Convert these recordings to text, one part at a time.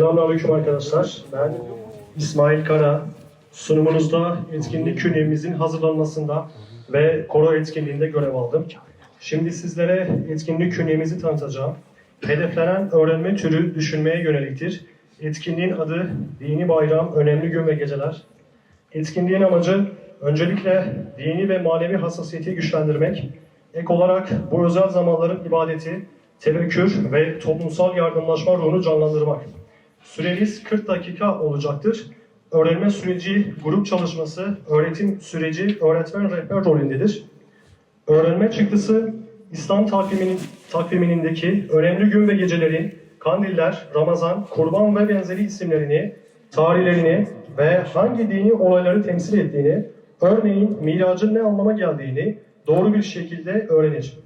Selamünaleyküm arkadaşlar. Ben İsmail Kara. Sunumunuzda etkinlik künyemizin hazırlanmasında ve koro etkinliğinde görev aldım. Şimdi sizlere etkinlik künyemizi tanıtacağım. Hedeflenen öğrenme türü düşünmeye yöneliktir. Etkinliğin adı Dini Bayram, Önemli Gün ve Geceler. Etkinliğin amacı öncelikle dini ve manevi hassasiyeti güçlendirmek, ek olarak bu özel zamanların ibadeti, tevekkür ve toplumsal yardımlaşma ruhunu canlandırmak. Süremiz 40 dakika olacaktır. Öğrenme süreci, grup çalışması, öğretim süreci öğretmen rehber rolündedir. Öğrenme çıktısı İslam takviminin, takviminindeki önemli gün ve gecelerin, kandiller, Ramazan, kurban ve benzeri isimlerini, tarihlerini ve hangi dini olayları temsil ettiğini, örneğin miracın ne anlama geldiğini doğru bir şekilde öğrenir.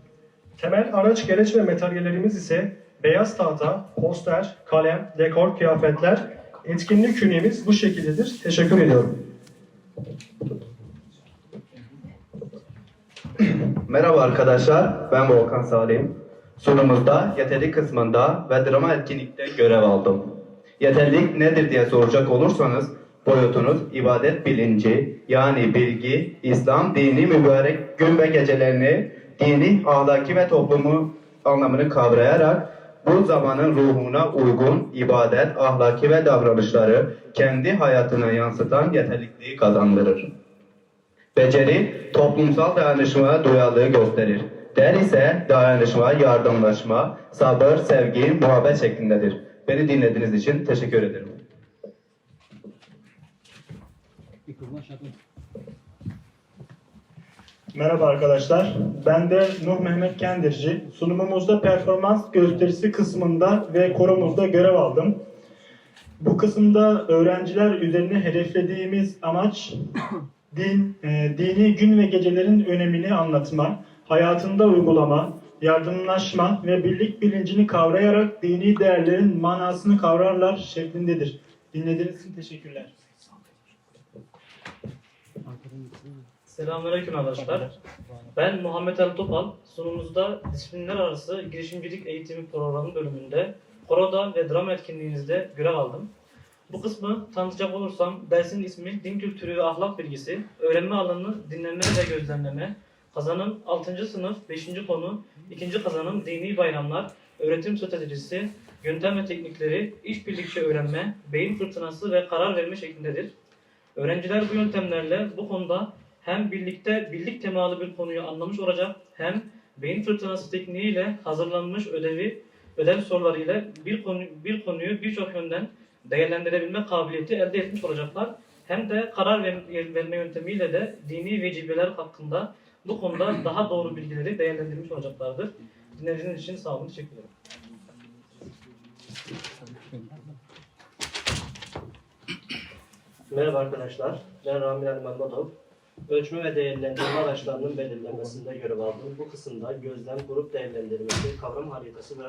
Temel araç, gereç ve materyallerimiz ise beyaz tahta, poster, kalem, dekor, kıyafetler. Etkinlik künyemiz bu şekildedir. Teşekkür ediyorum. Merhaba arkadaşlar, ben Volkan Salim. Sunumumuzda yeterlik kısmında ve drama etkinlikte görev aldım. Yeterlik nedir diye soracak olursanız, boyutunuz ibadet bilinci, yani bilgi, İslam dini mübarek gün ve gecelerini, dini, ahlaki ve toplumu anlamını kavrayarak bu zamanın ruhuna uygun ibadet, ahlaki ve davranışları kendi hayatına yansıtan yeterlikliği kazandırır. Beceri, toplumsal dayanışmaya duyarlılığı gösterir. Der ise dayanışma, yardımlaşma, sabır, sevgi, muhabbet şeklindedir. Beni dinlediğiniz için teşekkür ederim. Merhaba arkadaşlar. Ben de Nuh Mehmet Kendirci. Sunumumuzda performans gösterisi kısmında ve koromuzda görev aldım. Bu kısımda öğrenciler üzerine hedeflediğimiz amaç din, e, dini gün ve gecelerin önemini anlatma, hayatında uygulama, yardımlaşma ve birlik bilincini kavrayarak dini değerlerin manasını kavrarlar şeklindedir. Dinlediğiniz için teşekkürler. Selamünaleyküm arkadaşlar. Ben Muhammed Ali Topal. Sunumumuzda disiplinler arası girişimcilik eğitimi programı bölümünde koroda ve drama etkinliğinizde görev aldım. Bu kısmı tanıtacak olursam dersin ismi din kültürü ve ahlak bilgisi, öğrenme alanı dinleme ve gözlemleme, kazanım 6. sınıf 5. konu, 2. kazanım dini bayramlar, öğretim stratejisi, yöntem ve teknikleri, işbirlikçi öğrenme, beyin fırtınası ve karar verme şeklindedir. Öğrenciler bu yöntemlerle bu konuda hem birlikte birlik temalı bir konuyu anlamış olacak hem beyin fırtınası tekniğiyle hazırlanmış ödevi ödev soruları ile bir konu bir konuyu birçok yönden değerlendirebilme kabiliyeti elde etmiş olacaklar. Hem de karar ver- verme yöntemiyle de dini vecibeler hakkında bu konuda daha doğru bilgileri değerlendirmiş olacaklardır. Dinlediğiniz için sağ olun, teşekkür ederim. Merhaba arkadaşlar, ben Rami Ali Mahmudov. Ölçme ve değerlendirme araçlarının belirlenmesinde görev aldım. Bu kısımda gözlem, grup değerlendirmesi, kavram haritası ve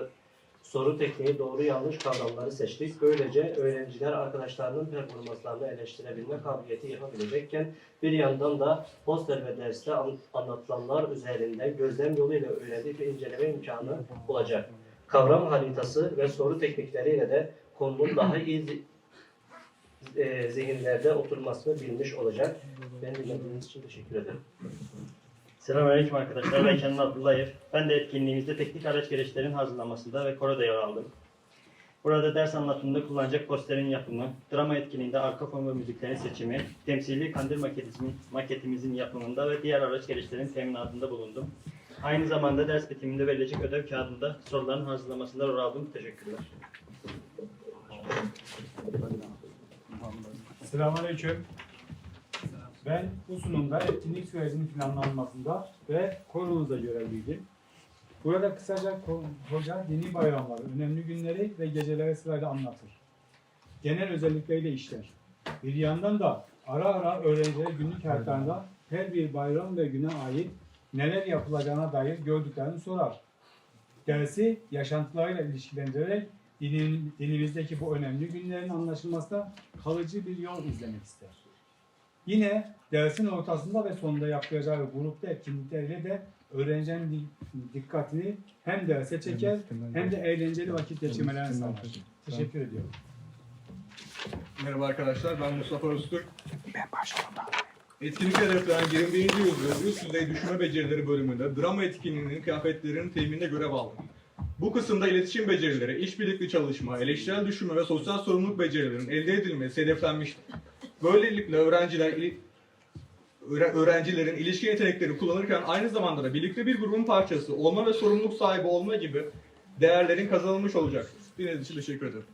soru tekniği doğru yanlış kavramları seçtik. Böylece öğrenciler arkadaşlarının performanslarını eleştirebilme kabiliyeti yapabilecekken bir yandan da poster ve derste an- anlatılanlar üzerinde gözlem yoluyla öğrenip ve inceleme imkanı olacak. Kavram haritası ve soru teknikleriyle de konunun daha iyi e, zihinlerde oturmasını bilmiş olacak. Beni dinlediğiniz için teşekkür ederim. Selamünaleyküm arkadaşlar. Ben Kenan Abdullayev. Ben de etkinliğimizde teknik araç gereçlerin hazırlanmasında ve koroda yer aldım. Burada ders anlatımında kullanacak posterin yapımı, drama etkinliğinde arka fon ve müziklerin seçimi, temsili kandil maketimizin, maketimizin yapımında ve diğer araç gereçlerin teminatında bulundum. Aynı zamanda ders bitiminde verilecek ödev kağıdında soruların hazırlamasında rol aldım. Teşekkürler. Selamünaleyküm. Ben bu sunumda etkinlik sürecinin planlanmasında ve konumuzda görevliydim. Burada kısaca hoca dini bayramları, önemli günleri ve geceleri sırayla anlatır. Genel özellikleriyle işler. Bir yandan da ara ara öğrencilere günlük hayatlarında her bir bayram ve güne ait neler yapılacağına dair gördüklerini sorar. Dersi yaşantılarıyla ilişkilendirerek dinimizdeki bu önemli günlerin anlaşılmasında kalıcı bir yol izlemek ister. Yine dersin ortasında ve sonunda yapacağı grupta etkinlikleriyle de öğrencinin di- dikkatini hem derse çeker hem de eğlenceli vakit geçirmelerini sağlar. Teşekkür ediyorum. Merhaba arkadaşlar, ben Mustafa Öztürk. Ben Etkinlik hedeflenen 21. yüzyıl üst düzey düşünme becerileri bölümünde drama etkinliğinin kıyafetlerinin temininde görev aldım. Bu kısımda iletişim becerileri, işbirlikli çalışma, eleştirel düşünme ve sosyal sorumluluk becerilerinin elde edilmesi hedeflenmiştir. Böylelikle öğrenciler öğrencilerin ilişki yeteneklerini kullanırken aynı zamanda da birlikte bir grubun parçası olma ve sorumluluk sahibi olma gibi değerlerin kazanılmış olacaktır. Dinlediğiniz için teşekkür ederim.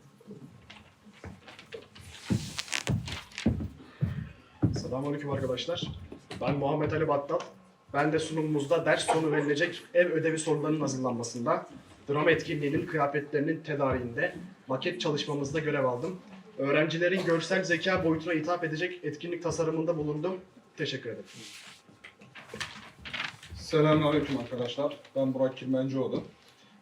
Selamünaleyküm arkadaşlar. Ben Muhammed Ali Battal. Ben de sunumumuzda ders sonu verilecek ev ödevi sorularının hazırlanmasında, drama etkinliğinin kıyafetlerinin tedariğinde, maket çalışmamızda görev aldım. Öğrencilerin görsel zeka boyutuna hitap edecek etkinlik tasarımında bulundum. Teşekkür ederim. Selamünaleyküm arkadaşlar. Ben Burak Kirmencioğlu.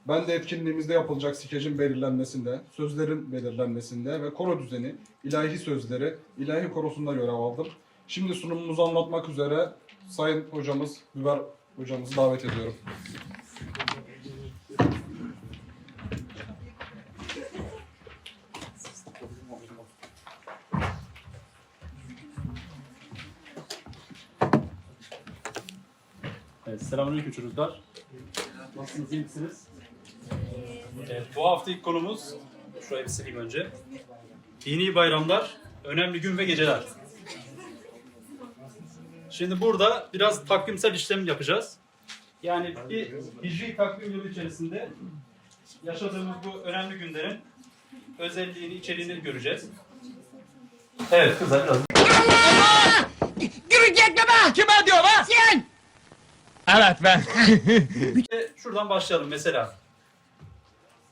Ben de etkinliğimizde yapılacak skecin belirlenmesinde, sözlerin belirlenmesinde ve koro düzeni, ilahi sözleri, ilahi korosunda görev aldım. Şimdi sunumumuzu anlatmak üzere Sayın hocamız, Biber hocamızı davet ediyorum. Evet, selamünaleyküm çocuklar. Nasılsınız, iyi misiniz? Evet, bu haftaki konumuz, şurayı bir sileyim önce. Dini bayramlar, önemli gün ve geceler. Şimdi burada biraz takvimsel işlem yapacağız. Yani bir hicri takvim yılı içerisinde yaşadığımız bu önemli günlerin özelliğini, içeriğini göreceğiz. Evet kızlar biraz. Ve şuradan başlayalım mesela.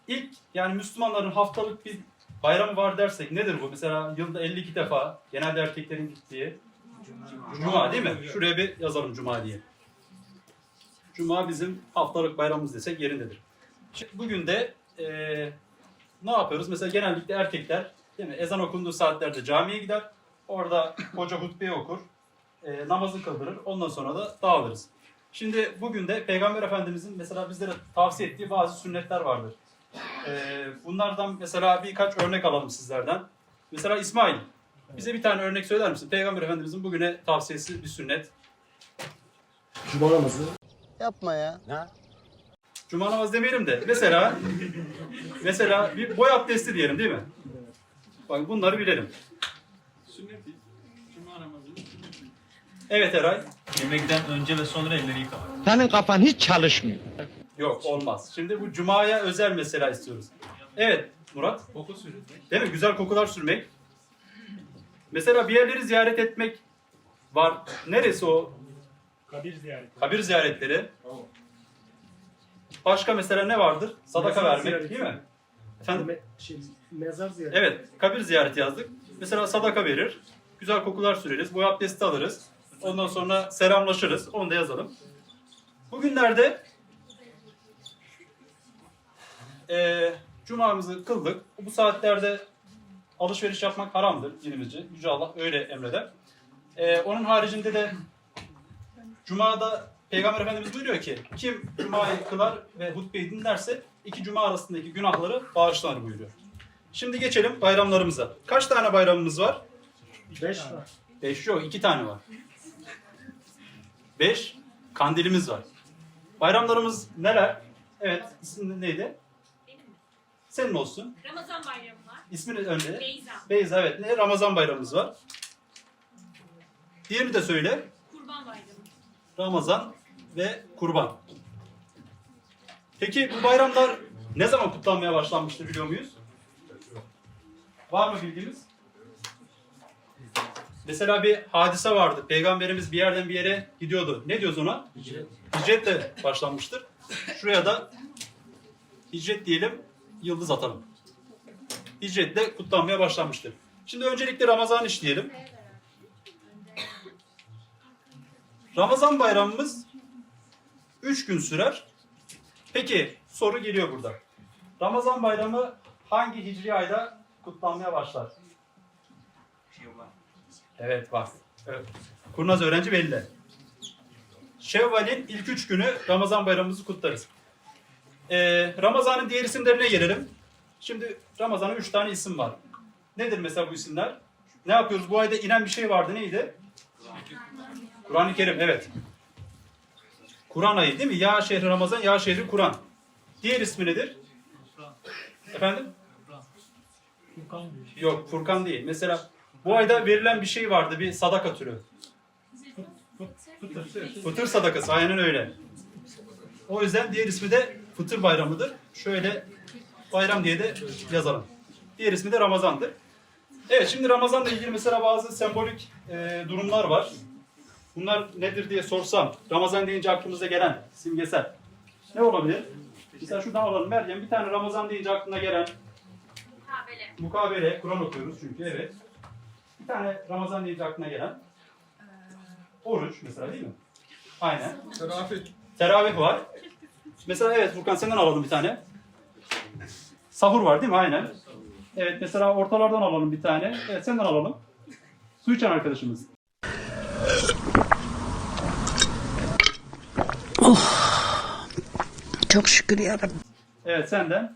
İlk yani Müslümanların haftalık bir bayramı var dersek nedir bu? Mesela yılda 52 defa genelde erkeklerin gittiği Cuma değil mi? Şuraya bir yazalım Cuma diye. Cuma bizim haftalık bayramımız desek yerindedir. Şimdi bugün de eee, ne yapıyoruz? Mesela genellikle erkekler değil mi? Ezan okunduğu saatlerde camiye gider. Orada hoca hutbeyi okur. eee, namazı kıldırır. Ondan sonra da dağılırız. Şimdi bugün de Peygamber Efendimizin mesela bizlere tavsiye ettiği bazı sünnetler vardır. Ee, bunlardan mesela birkaç örnek alalım sizlerden. Mesela İsmail, bize bir tane örnek söyler misin? Peygamber Efendimizin bugüne tavsiyesi bir sünnet. Cuma namazı. Yapma ya. Cuma namazı demeyelim de mesela mesela bir boy abdesti diyelim değil mi? Bak bunları bilelim. Sünneti, cuma namazı. Evet Eray. Yemekten önce ve sonra elleri yıkamak. Senin kafan hiç çalışmıyor. Yok olmaz. Şimdi bu cumaya özel mesela istiyoruz. Evet Murat. Koku sürmek. Değil mi? Güzel kokular sürmek. Mesela bir yerleri ziyaret etmek var. Neresi o? Kabir ziyareti. Kabir ziyaretleri. Başka mesela ne vardır? Sadaka Mezar vermek ziyareti. değil mi? Efendim? Me- şey, mezar ziyareti. Evet, kabir ziyareti yazdık. Mesela sadaka verir. Güzel kokular süreriz. Boy abdesti alırız. Ondan sonra selamlaşırız. Onu da yazalım. Bugünlerde eee cumamızı kıldık. Bu saatlerde alışveriş yapmak haramdır dinimizce. Yüce Allah öyle emreder. Eee, onun haricinde de Cuma'da Peygamber Efendimiz buyuruyor ki kim Cuma'yı kılar ve hutbeyi dinlerse iki Cuma arasındaki günahları bağışlanır buyuruyor. Şimdi geçelim bayramlarımıza. Kaç tane bayramımız var? Beş var. Beş yok, iki tane var. Beş, kandilimiz var. Bayramlarımız neler? Evet, ismin neydi? Senin olsun. Ramazan bayramı var. İsmini önce. Beyza. Beyza evet. Ne? Ramazan bayramımız var. Diğerini de söyle. Kurban bayramı. Ramazan ve kurban. Peki bu bayramlar ne zaman kutlanmaya başlanmıştır biliyor muyuz? Var mı bilgimiz? Mesela bir hadise vardı. Peygamberimiz bir yerden bir yere gidiyordu. Ne diyoruz ona? Hicretle başlanmıştır. Şuraya da hicret diyelim, yıldız atalım. Hicretle kutlanmaya başlanmıştır. Şimdi öncelikle Ramazan işleyelim. Ramazan bayramımız 3 gün sürer. Peki soru geliyor burada. Ramazan bayramı hangi hicri ayda kutlanmaya başlar? Evet var. Evet. Kurnaz öğrenci belli. Şevval'in ilk üç günü Ramazan bayramımızı kutlarız. Ee, Ramazan'ın diğer isimlerine gelelim. Şimdi Ramazan'ın üç tane isim var. Nedir mesela bu isimler? Ne yapıyoruz? Bu ayda inen bir şey vardı. Neydi? Kur'an-ı Kerim. Evet. Kur'an ayı değil mi? Ya şehri Ramazan, ya şehri Kur'an. Diğer ismi nedir? Efendim? Yok Furkan değil. Mesela bu ayda verilen bir şey vardı. Bir sadaka türü. Fıtır sadakası. Aynen öyle. O yüzden diğer ismi de Fıtır Bayramı'dır. Şöyle bayram diye de yazalım. Diğer ismi de Ramazan'dır. Evet şimdi Ramazan'la ilgili mesela bazı sembolik e, durumlar var. Bunlar nedir diye sorsam, Ramazan deyince aklımıza gelen simgesel. Ne olabilir? Mesela şuradan alalım Meryem. Bir tane Ramazan deyince aklına gelen Mukabele. mukabele, Kur'an okuyoruz çünkü evet. Bir tane Ramazan deyince aklına gelen oruç mesela değil mi? Aynen. Teravih. Teravih var. Mesela evet Furkan senden alalım bir tane. Sahur var değil mi? Aynen. Evet mesela ortalardan alalım bir tane. Evet senden alalım. Su içen arkadaşımız. Çok şükür yarabbim. Evet senden.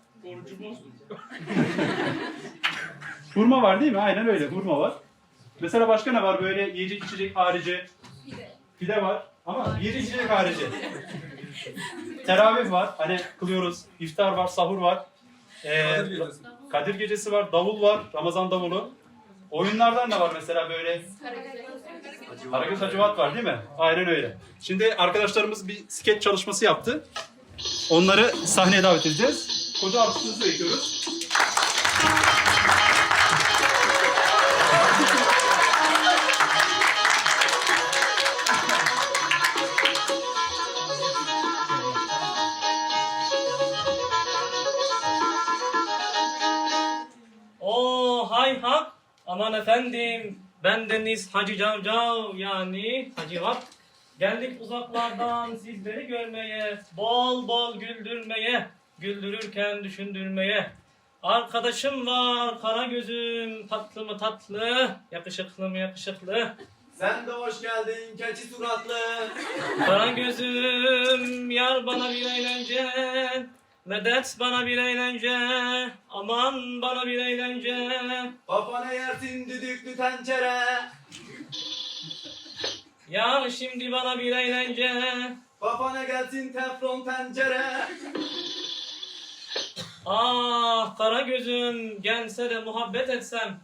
hurma var değil mi? Aynen öyle hurma var. Mesela başka ne var böyle yiyecek içecek harici? Pide var ama yiyecek içecek harici. Teravih var. Hani kılıyoruz. İftar var, sahur var. Ee, Kadir Gecesi. Kadir gecesi var, davul var, Ramazan davulu. Oyunlardan ne var mesela böyle? Karagöz Hacivat var değil mi? Aynen öyle. Şimdi arkadaşlarımız bir skeç çalışması yaptı. Onları sahneye davet edeceğiz. Koca alkışınızı bekliyoruz. Aman efendim. Ben Deniz Hacı Cavcav yani Hacı Vak. Geldik uzaklardan sizleri görmeye, bol bol güldürmeye, güldürürken düşündürmeye. Arkadaşım var kara gözüm, tatlı mı tatlı, yakışıklı mı yakışıklı. Sen de hoş geldin keçi suratlı. Kara gözüm, yar bana bir eğlence, medet bana bir eğlence, aman bana bir eğlence. Kafana yersin düdüklü tencere. Yar şimdi bana bir eğlence, Kafana gelsin teflon tencere. ah kara gözüm, gelse de muhabbet etsem.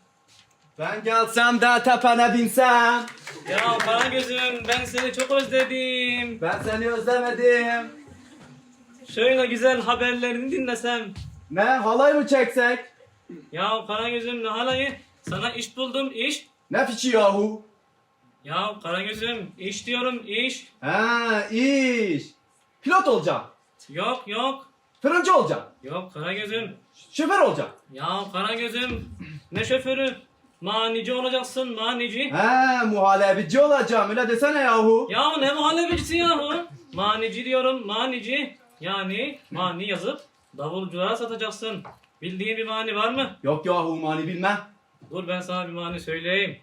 Ben gelsem de tepene binsem. Ya kara gözüm, ben seni çok özledim. Ben seni özlemedim. Şöyle güzel haberlerini dinlesem. Ne halay mı çeksek? Ya kara gözüm ne halayı, sana iş buldum iş. Ne fiçi yahu? Ya kara gözüm, iş diyorum iş. Ha iş. Pilot olacağım. Yok yok, Fırıncı olacağım. yok kara gözüm. Şoför olacağım. Ya kara gözüm, ne şoförü? Manici olacaksın manici. He muhallebici olacağım öyle desene yahu. Ya ne muhallebicisi yahu? Manici diyorum manici. Yani mani yazıp davulculara satacaksın. Bildiğin bir mani var mı? Yok yahu mani bilmem. Dur ben sana bir mani söyleyeyim.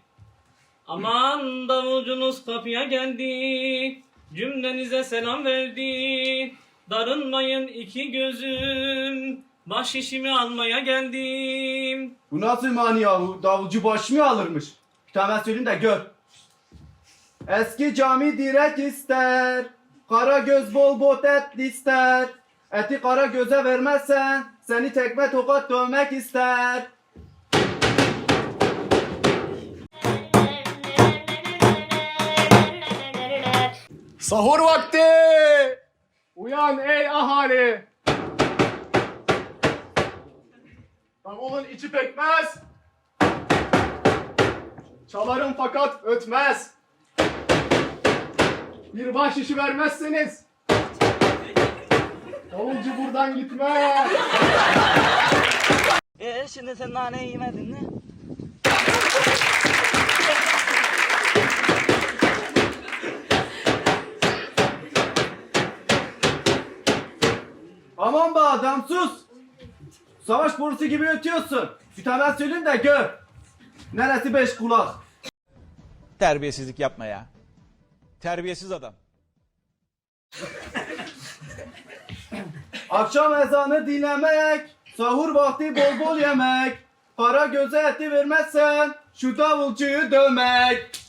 Aman davulcunuz kapıya geldi. Cümlenize selam verdi. Darınmayın iki gözüm. Baş işimi almaya geldim. Bu nasıl mani yahu? Davulcu baş mı alırmış? Bir tane söyleyeyim de gör. Eski cami direk ister. Kara göz bol bot et ister. Eti kara göze vermezsen seni tekme tokat dövmek ister. Sahur vakti! Uyan ey ahali! Davulun içi pekmez! Çalarım fakat ötmez! Bir baş işi vermezseniz Davulcu buradan gitmez! Ee şimdi sen nane yemedin mi? Aman be adam sus. Savaş borusu gibi ötüyorsun. Bir tane söyleyeyim de gör. Neresi beş kulak? Terbiyesizlik yapma ya. Terbiyesiz adam. Akşam ezanı dinlemek, sahur vakti bol bol yemek, para göze eti vermezsen şu davulcuyu dövmek.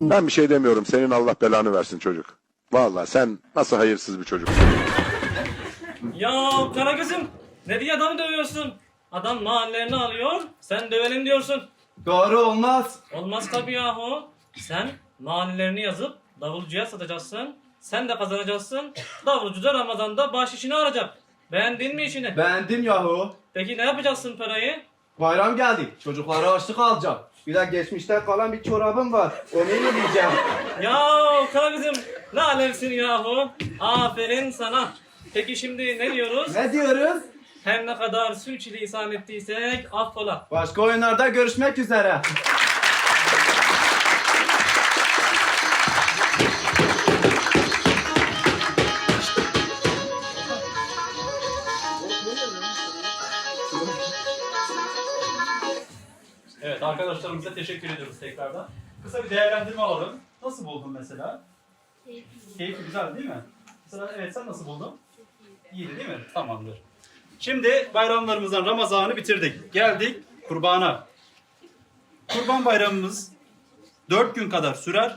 Ben bir şey demiyorum. Senin Allah belanı versin çocuk. Vallahi sen nasıl hayırsız bir çocuksun. Ya Karagöz'üm ne diye adamı dövüyorsun? Adam mahallelerini alıyor, sen dövelim diyorsun. Doğru olmaz. Olmaz tabii yahu. Sen mahallelerini yazıp davulcuya satacaksın. Sen de kazanacaksın. Davulcu da Ramazan'da bahşişini alacak. Beğendin mi işini? Beğendim yahu. Peki ne yapacaksın parayı? Bayram geldi. Çocuklara açlık alacağım. Bir de geçmişten kalan bir çorabım var. Onu yiyeceğim. Ya Karagöz'üm ne alemsin yahu. Aferin sana. Peki şimdi ne diyoruz? Ne diyoruz? Her ne kadar sürçülisan ettiysek affola. Başka oyunlarda görüşmek üzere. Arkadaşlarımıza teşekkür ediyoruz tekrardan. Kısa bir değerlendirme alalım. Nasıl buldun mesela? Keyifli güzel değil mi? Mesela evet sen nasıl buldun? İyiydi değil mi? Tamamdır. Şimdi bayramlarımızdan Ramazan'ı bitirdik. Geldik kurbana. Kurban bayramımız 4 gün kadar sürer.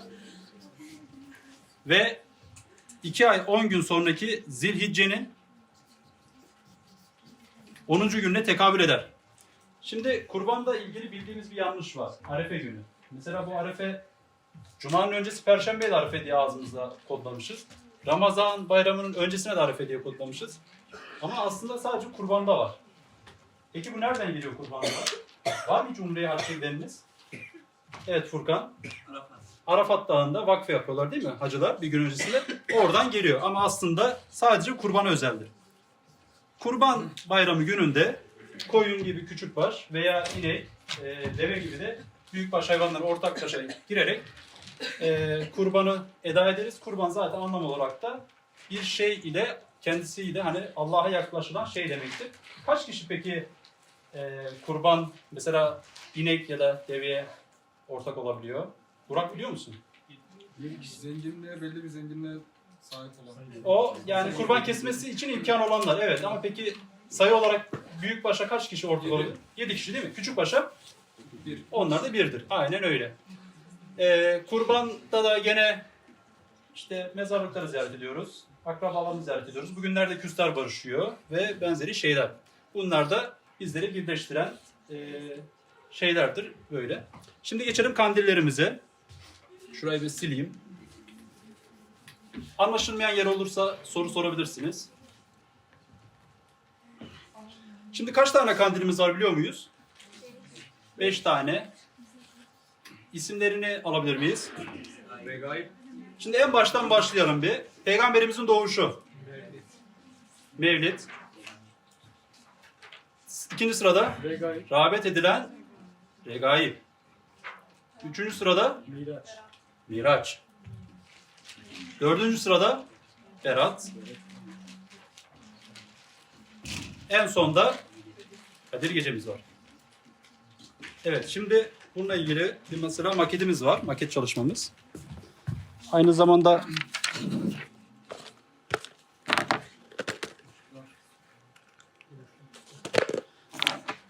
Ve 2 ay 10 gün sonraki Zilhicce'nin 10. gününe tekabül eder. Şimdi kurbanla ilgili bildiğimiz bir yanlış var. Arefe günü. Mesela bu Arefe Cuma'nın öncesi Perşembe'ye de Arefe diye ağzımızda kodlamışız. Ramazan bayramının öncesine de Arefe diye kodlamışız. Ama aslında sadece kurbanda var. Peki bu nereden geliyor kurbanda? Var mı hiç Umre'ye hacca gideniniz? Evet Furkan. Arafat Dağı'nda vakfe yapıyorlar değil mi hacılar bir gün öncesinde? Oradan geliyor ama aslında sadece kurbana özeldir. Kurban bayramı gününde koyun gibi küçük baş veya inek, e, deve gibi de büyükbaş hayvanlar ortak taşa girerek e, kurbanı eda ederiz. Kurban zaten anlam olarak da bir şey ile kendisiyle hani Allah'a yaklaşılan şey demektir. Kaç kişi peki e, kurban mesela inek ya da deveye ortak olabiliyor? Burak biliyor musun? Zenginliğe belli bir zenginliğe sahip olan. O yani kurban kesmesi için imkan olanlar evet ama peki sayı olarak büyük başa kaç kişi ortak oluyor? 7 kişi değil mi? Küçük başa Bir. onlar da birdir. Aynen öyle. Ee, kurbanda da gene işte mezarlıkları ziyaret ediyoruz. Akrabalarını ziyaret ediyoruz. Bugünlerde küsler barışıyor ve benzeri şeyler. Bunlar da bizleri birleştiren e, şeylerdir böyle. Şimdi geçelim kandillerimize. Şurayı bir sileyim. Anlaşılmayan yer olursa soru sorabilirsiniz. Şimdi kaç tane kandilimiz var biliyor muyuz? Beş tane. İsimlerini alabilir miyiz? Regaib. Şimdi en baştan başlayalım bir. Peygamberimizin doğuşu. Mevlid. İkinci sırada Regaib. rağbet edilen regaib. Üçüncü sırada Miraç. Miraç. Dördüncü sırada Berat. En sonda Kadir Gecemiz var. Evet şimdi bununla ilgili bir mesela maketimiz var. Maket çalışmamız. Aynı zamanda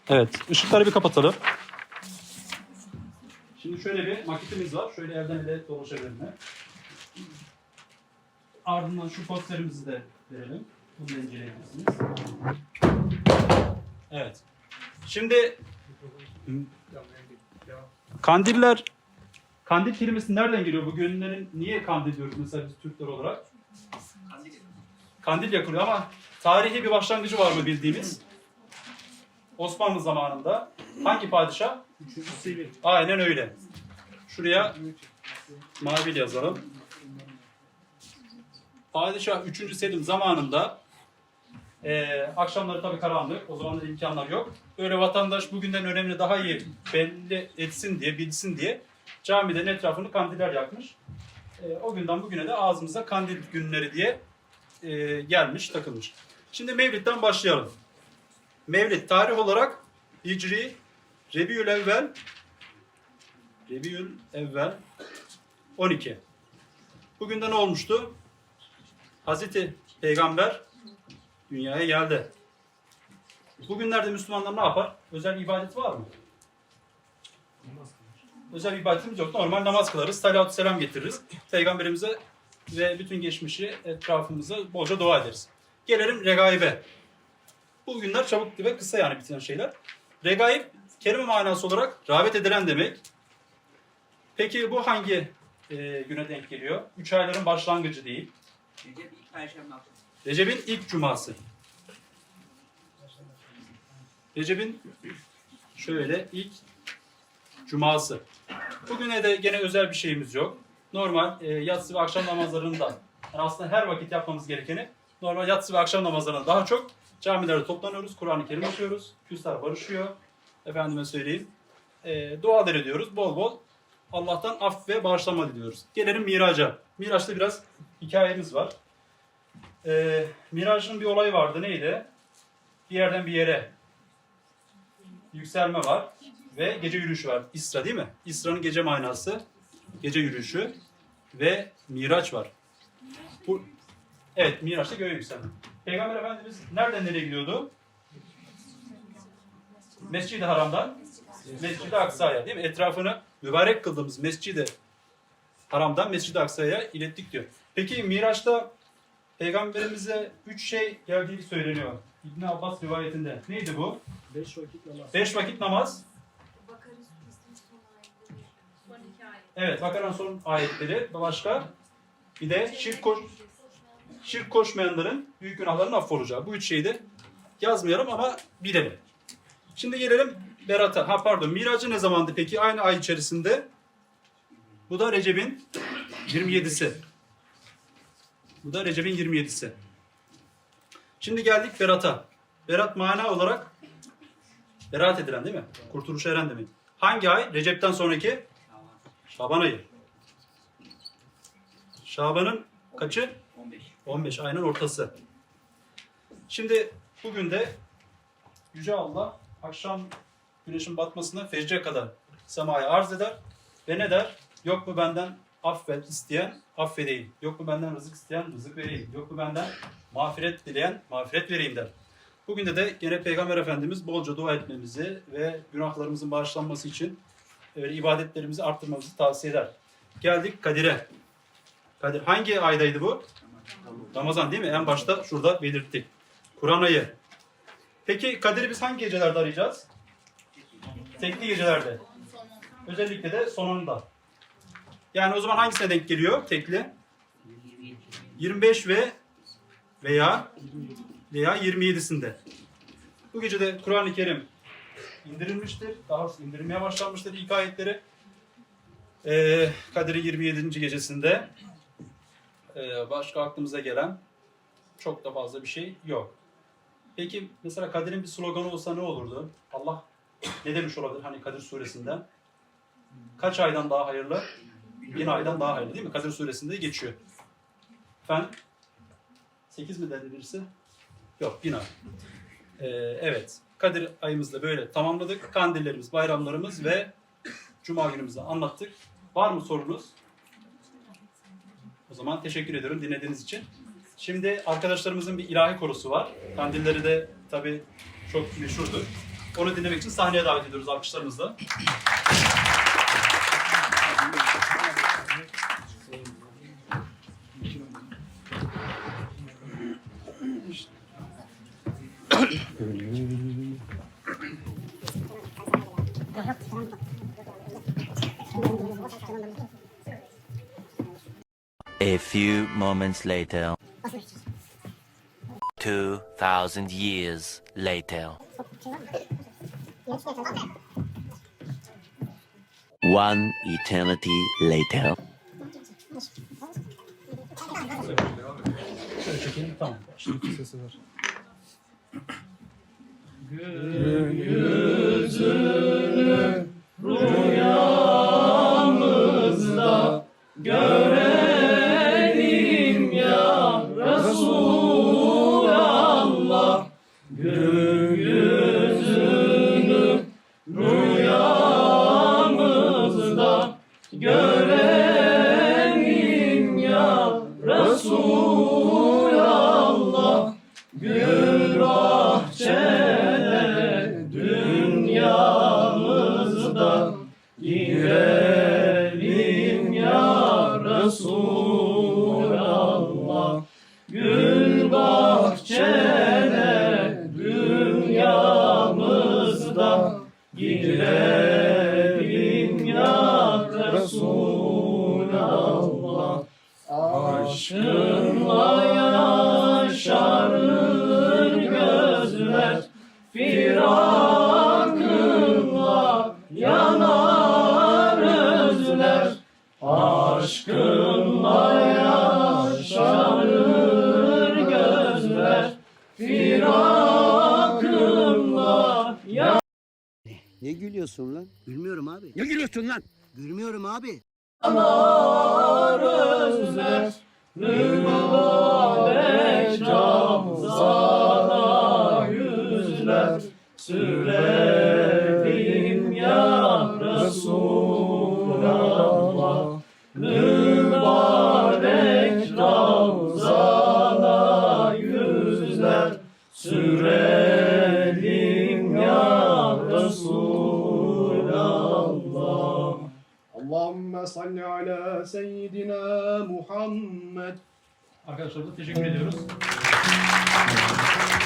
Evet, ışıkları bir kapatalım. Şimdi şöyle bir maketimiz var. Şöyle elden ele dolaşabilir mi? Ardından şu posterimizi de verelim. Bunu da. Evet. Şimdi kandiller kandil kelimesi nereden geliyor? Bu günlerin niye kandil diyoruz mesela biz Türkler olarak? Kandil yakılıyor ama tarihi bir başlangıcı var mı bildiğimiz? Osmanlı zamanında hangi padişah? Üçüncü Selim. Aynen öyle. Şuraya maviyle yazalım. Padişah 3. Selim zamanında eee, akşamları tabii karanlık. O zaman da imkanlar yok. Böyle vatandaş bugünden önemli daha iyi belli etsin diye, bilsin diye camiden etrafını kandiller yakmış. Eee, o günden bugüne de ağzımıza kandil günleri diye eee, gelmiş, takılmış. Şimdi Mevlid'den başlayalım. Mevlid tarih olarak Hicri Rebiül Evvel Rebiül Evvel 12. Bugün de ne olmuştu? Hazreti Peygamber dünyaya geldi. Bugünlerde Müslümanlar ne yapar? Özel ibadet var mı? Özel bir ibadetimiz yok. Normal namaz kılarız, salatü selam getiririz. Peygamberimize ve bütün geçmişi etrafımıza bolca dua ederiz. Gelelim regaibe. Bu günler çabuk ve kısa yani biten şeyler. Regaib, kelime manası olarak rağbet edilen demek. Peki bu hangi e, güne denk geliyor? Üç ayların başlangıcı değil. Recep'in ilk cuması. Recep'in şöyle ilk cuması. Bugüne de gene özel bir şeyimiz yok. Normal e, yatsı ve akşam namazlarında yani aslında her vakit yapmamız gerekeni normal yatsı ve akşam namazlarında daha çok camilerde toplanıyoruz. Kur'an-ı Kerim okuyoruz. Küsler barışıyor. Efendime söyleyeyim. E, dualar ediyoruz. Bol bol Allah'tan af ve bağışlanma diliyoruz. Gelelim Miraç'a. Miraç'ta biraz hikayemiz var. E, Miraç'ın bir olayı vardı. Neydi? Bir yerden bir yere yükselme var ve gece yürüyüşü var. İsra değil mi? İsra'nın gece manası, gece yürüyüşü ve Miraç var. Bu, evet, Miraç'ta göğe yükselme. Peygamber Efendimiz nereden nereye gidiyordu? Mescid-i Haram'dan Mescid-i Aksa'ya değil mi? Etrafını mübarek kıldığımız Mescid-i Haram'dan Mescid-i Aksa'ya ilettik diyor. Peki Miraç'ta Peygamberimize üç şey geldiği söyleniyor. İbn Abbas rivayetinde. Neydi bu? Beş vakit namaz. Beş vakit namaz. Evet, Bakara'nın son ayetleri. Başka? Bir de şirk, koş, şirk koşmayanların büyük günahlarının affolacağı. Bu üç şeyi de yazmayalım ama bilelim. Şimdi gelelim Berat'a. Ha pardon, Miracı ne zamandı peki? Aynı ay içerisinde. Bu da Recep'in 27'si. Bu da Recep'in 27'si. Şimdi geldik Berat'a. Berat mana olarak Berat edilen değil mi? Kurtuluşa eren demek. Hangi ay? Recep'ten sonraki? Şaban ayı. Şaban'ın kaçı? 15. 15 ayının ortası. Şimdi bugün de Yüce Allah akşam güneşin batmasına fecre kadar semaya arz eder ve ne der? Yok mu benden affet isteyen affedeyim. Yok mu benden rızık isteyen rızık vereyim. Yok mu benden mağfiret dileyen mağfiret vereyim der. Bugün de de gene Peygamber Efendimiz bolca dua etmemizi ve günahlarımızın bağışlanması için böyle ibadetlerimizi arttırmamızı tavsiye eder. Geldik Kadir'e. Kadir hangi aydaydı bu? Ramazan değil mi? En başta şurada belirttik. Kur'an ayı. Peki Kadir'i biz hangi gecelerde arayacağız? Tekli gecelerde. Özellikle de sonunda. Yani o zaman hangisine denk geliyor tekli? 25 ve veya veya 27'sinde. Bu gece de Kur'an-ı Kerim indirilmiştir. Daha doğrusu indirilmeye başlanmıştır ilk ayetleri. Ee, Kadir'in 27. gecesinde ee, başka aklımıza gelen çok da fazla bir şey yok. Peki mesela Kadir'in bir sloganı olsa ne olurdu? Allah ne demiş olabilir hani Kadir suresinde? Kaç aydan daha hayırlı? Bin aydan daha hayırlı değil mi? Kadir suresinde geçiyor. Efendim? 8 mi dedi birisi? Yok bin ay. Ee, evet. Kadir ayımızda böyle tamamladık. Kandillerimiz, bayramlarımız ve Cuma günümüzü anlattık. Var mı sorunuz? O zaman teşekkür ediyorum dinlediğiniz için. Şimdi arkadaşlarımızın bir ilahi korusu var. Kandilleri de tabii çok meşhurdur. Onu dinlemek için sahneye davet ediyoruz alkışlarımızla. Few moments later. 2,000 years later. One eternity later. Şöyle Lord. Yüzler Sürelim ya Resulallah Mübarek camzada yüzler Sürelim ya Resulallah Allahümme salli ala seyyidina Muhammed. Arkadaşlar da teşekkür ediyoruz.